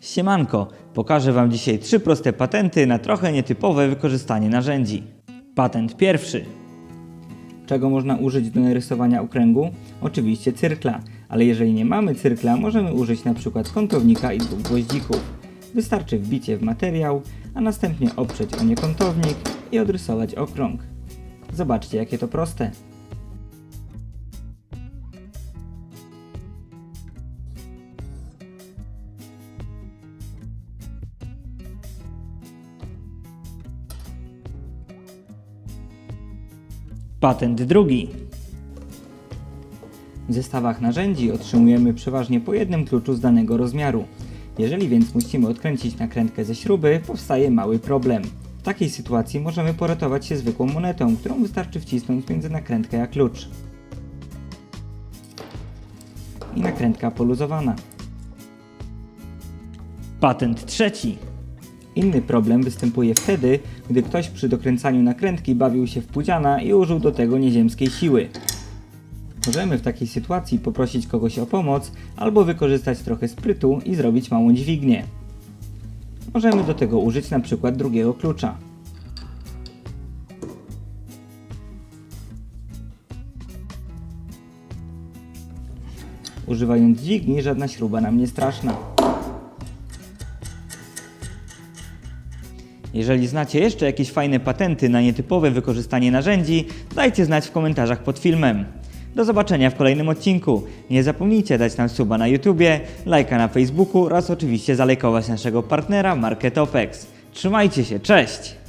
Siemanko, pokażę Wam dzisiaj trzy proste patenty na trochę nietypowe wykorzystanie narzędzi. Patent pierwszy. Czego można użyć do narysowania okręgu? Oczywiście cyrkla, ale jeżeli nie mamy cyrkla, możemy użyć przykład kątownika i dwóch gwoździków. Wystarczy wbicie w materiał, a następnie oprzeć o nie kątownik i odrysować okrąg. Zobaczcie jakie to proste. Patent drugi. W zestawach narzędzi otrzymujemy przeważnie po jednym kluczu z danego rozmiaru. Jeżeli więc musimy odkręcić nakrętkę ze śruby, powstaje mały problem. W takiej sytuacji możemy poratować się zwykłą monetą, którą wystarczy wcisnąć między nakrętkę a klucz. I nakrętka poluzowana. Patent trzeci. Inny problem występuje wtedy, gdy ktoś przy dokręcaniu nakrętki bawił się w pudziana i użył do tego nieziemskiej siły. Możemy w takiej sytuacji poprosić kogoś o pomoc albo wykorzystać trochę sprytu i zrobić małą dźwignię. Możemy do tego użyć na przykład drugiego klucza. Używając dźwigni żadna śruba nam nie straszna. Jeżeli znacie jeszcze jakieś fajne patenty na nietypowe wykorzystanie narzędzi, dajcie znać w komentarzach pod filmem. Do zobaczenia w kolejnym odcinku. Nie zapomnijcie dać nam suba na YouTubie, lajka na Facebooku oraz oczywiście zalajkować naszego partnera Marketopex. Trzymajcie się, cześć!